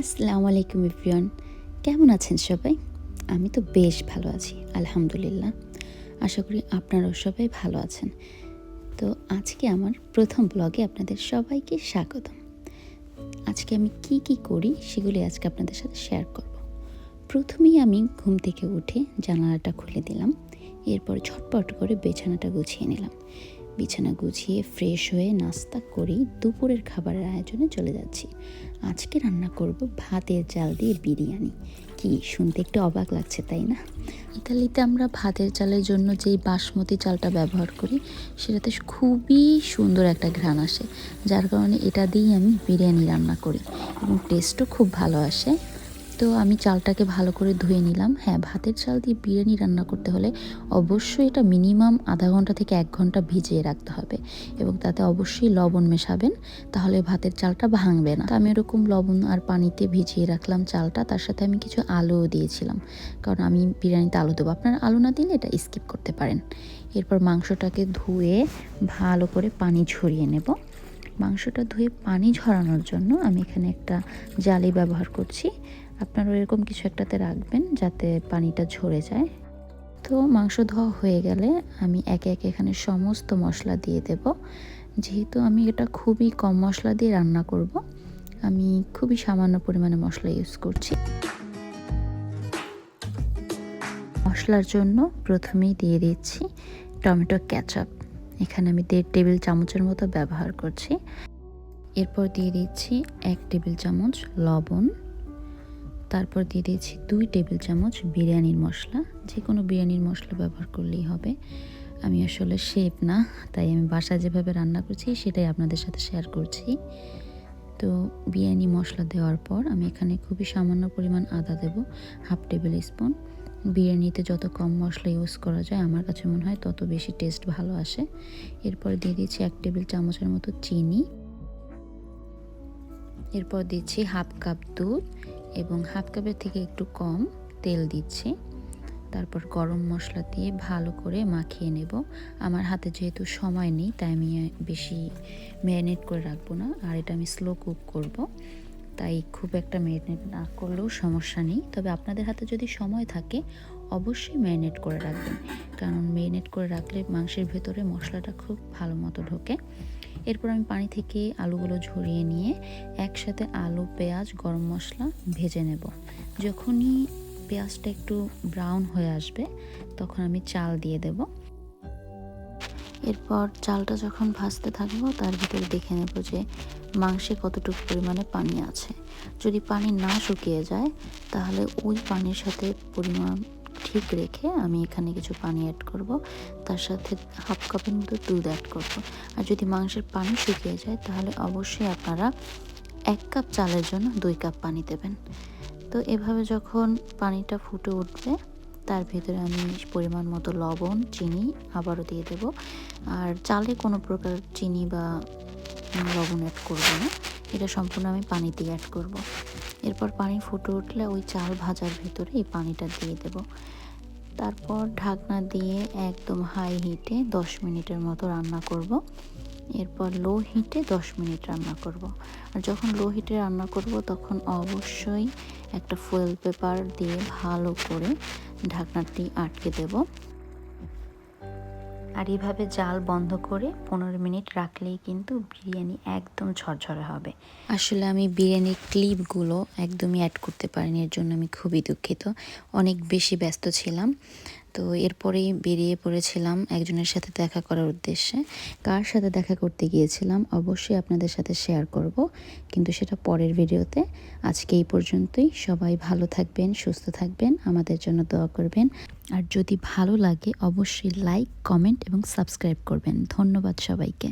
আসসালামু আলাইকুম ইফরিয়ন কেমন আছেন সবাই? আমি তো বেশ ভালো আছি, আলহামদুলিল্লাহ। আশা করি আপনারাও সবাই ভালো আছেন। তো আজকে আমার প্রথম ব্লগে আপনাদের সবাইকে স্বাগতম। আজকে আমি কি কি করি সেগুলি আজকে আপনাদের সাথে শেয়ার করব। প্রথমেই আমি ঘুম থেকে উঠে জানালাটা খুলে দিলাম। এরপর ঝটপট করে বিছানাটা গুছিয়ে নিলাম। বিছানা গুছিয়ে ফ্রেশ হয়ে নাস্তা করেই দুপুরের খাবারের আয়োজনে চলে যাচ্ছি। আজকে রান্না করব ভাতের চাল দিয়ে বিরিয়ানি। কি শুনতে একটু অবাক লাগছে, তাই না? ইতালিতে আমরা ভাতের চালের জন্য যেই বাসমতি চালটা ব্যবহার করি, সেটাতে খুবই সুন্দর একটা ঘ্রাণ আসে। যার কারণে এটা দিয়েই আমি বিরিয়ানি রান্না করি এবং টেস্টও খুব ভালো আসে। তো আমি চালটাকে ভালো করে ধুয়ে নিলাম। হ্যাঁ ভাতের চাল দিয়ে বিরিয়ানি রান্না করতে হলে অবশ্যই এটা মিনিমাম আধা ঘণ্টা থেকে এক ঘণ্টা ভিজিয়ে রাখতে হবে এবং তাতে অবশ্যই লবণ মেশাবেন, তাহলে ভাতের চালটা ভাঙবে না। তো আমি এরকম লবণ আর পানিতে ভিজিয়ে রাখলাম চালটা, তার সাথে আমি কিছু আলুও দিয়েছিলাম। কারণ আমি বিরিয়ানিতে আলু দেবো। আপনার আলু না দিলে এটা স্কিপ করতে পারেন। এরপর মাংসটাকে ধুয়ে ভালো করে পানি ঝরিয়ে নেব। মাংসটা ধুয়ে পানি ঝরানোর জন্য আমি এখানে একটা জালি ব্যবহার করছি। আপনারা এরকম কিছু একটাতে রাখবেন যাতে পানিটা ঝরে যায়। তো মাংস ধোয়া হয়ে গেলে আমি একে একে এখানে সমস্ত মশলা দিয়ে দেব। যেহেতু আমি এটা খুবই কম মশলা দিয়ে রান্না করব, আমি খুবই সামান্য পরিমাণে মশলা ইউজ করছি। মশলার জন্য প্রথমেই দিয়ে দিচ্ছি টমেটো ক্যাচআপ এখানে আমি দেড় টেবিল চামচের মতো ব্যবহার করছি। এরপর দিয়ে দিচ্ছি এক টেবিল চামচ লবণ। তারপর দিয়ে দিয়েছি দুই টেবিল চামচ বিরিয়ানির মশলা। যে কোনো বিরিয়ানির মশলা ব্যবহার করলেই হবে। আমি আসলে শেপ না, তাই আমি বাসায় যেভাবে রান্না করছি সেটাই আপনাদের সাথে শেয়ার করছি। তো বিরিয়ানি মশলা দেওয়ার পর আমি এখানে খুবই সামান্য পরিমাণ আদা দেব, হাফ টেবিল স্পুন। বিরিয়ানিতে যত কম মশলা ইউজ করা যায়, আমার কাছে মনে হয় তত বেশি টেস্ট ভালো আসে। এরপর দিয়ে দিচ্ছি এক টেবিল চামচের মতো চিনি। এরপর দিচ্ছি হাফ কাপ দুধ এবং হাফ কাপের থেকে একটু কম তেল দিচ্ছি। তারপর গরম মশলা দিয়ে ভালো করে মাখিয়ে নেব। আমার হাতে যেহেতু সময় নেই, তাই আমি বেশি ম্যারিনেট করে রাখব না। আর এটা আমি স্লো কুক করব, তাই খুব একটা ম্যারিনেট না করলেও সমস্যা নেই। তবে আপনাদের হাতে যদি সময় থাকে অবশ্যই ম্যারিনেট করে রাখবেন। কারণ ম্যারিনেট করে রাখলে মাংসের ভেতরে মশলাটা খুব ভালো মতো ঢোকে। এরপর আমি পানি থেকে আলুগুলো ঝরিয়ে নিয়ে একসাথে আলু, পেঁয়াজ, গরম মশলা ভেজে নেব। যখনই পেঁয়াজটা একটু ব্রাউন হয়ে আসবে, তখন আমি চাল দিয়ে দেব। এরপর চালটা যখন ভাজতে থাকব, তার ভিতরে দেখে নেব যে মাংসে কতটুকু পরিমাণে পানি আছে। যদি পানি না শুকিয়ে যায়, তাহলে ওই পানির সাথে পরিমাণ ঠিক রেখে আমি এখানে কিছু পানি অ্যাড করব। তার সাথে হাফ কাপের মতো দুধ অ্যাড করব। আর যদি মাংসের পানি শুকিয়ে যায়, তাহলে অবশ্যই আপনারা এক কাপ চালের জন্য দুই কাপ পানি দেবেন। তো এভাবে যখন পানিটা ফুটে উঠবে, তার ভিতরে আমি পরিমাণ মতো লবণ, চিনি আবারও দিয়ে দেব। আর চালে কোনো প্রকার চিনি বা লবণ অ্যাড করব না। এটা সম্পূর্ণ আমি পানি দিয়ে অ্যাড করব। এরপর পানি ফুটে উঠলে ওই চাল ভাজার ভিতরে এই পানিটা দিয়ে দেব তারপর ঢাকনা দিয়ে একদম হাই হিটে দশ মিনিটের মতো রান্না করব। এরপর লো হিটে দশ মিনিট রান্না করব। আর যখন লো হিটে রান্না করব, তখন অবশ্যই একটা ফুয়েল পেপার দিয়ে ভালো করে ঢাকনাটি আটকে দেব আর এভাবে জাল বন্ধ করে পনেরো মিনিট রাখলেই কিন্তু বিরিয়ানি একদম ঝরঝরে হবে। আসলে আমি বিরিয়ানির ক্লিপগুলো একদমই অ্যাড করতে পারিনি, এর জন্য আমি খুবই দুঃখিত। অনেক বেশি ব্যস্ত ছিলাম। তো এরপরেই বেরিয়ে পড়েছিলাম একজনের সাথে দেখা করার উদ্দেশ্যে। কার সাথে দেখা করতে গিয়েছিলাম অবশ্যই আপনাদের সাথে শেয়ার করব, কিন্তু সেটা পরের ভিডিওতে। আজকে এই পর্যন্তই। সবাই ভালো থাকবেন, সুস্থ থাকবেন, আমাদের জন্য দোয়া করবেন। আর যদি ভালো লাগে, অবশ্যই লাইক কমেন্ট এবং সাবস্ক্রাইব করবেন। ধন্যবাদ সবাইকে।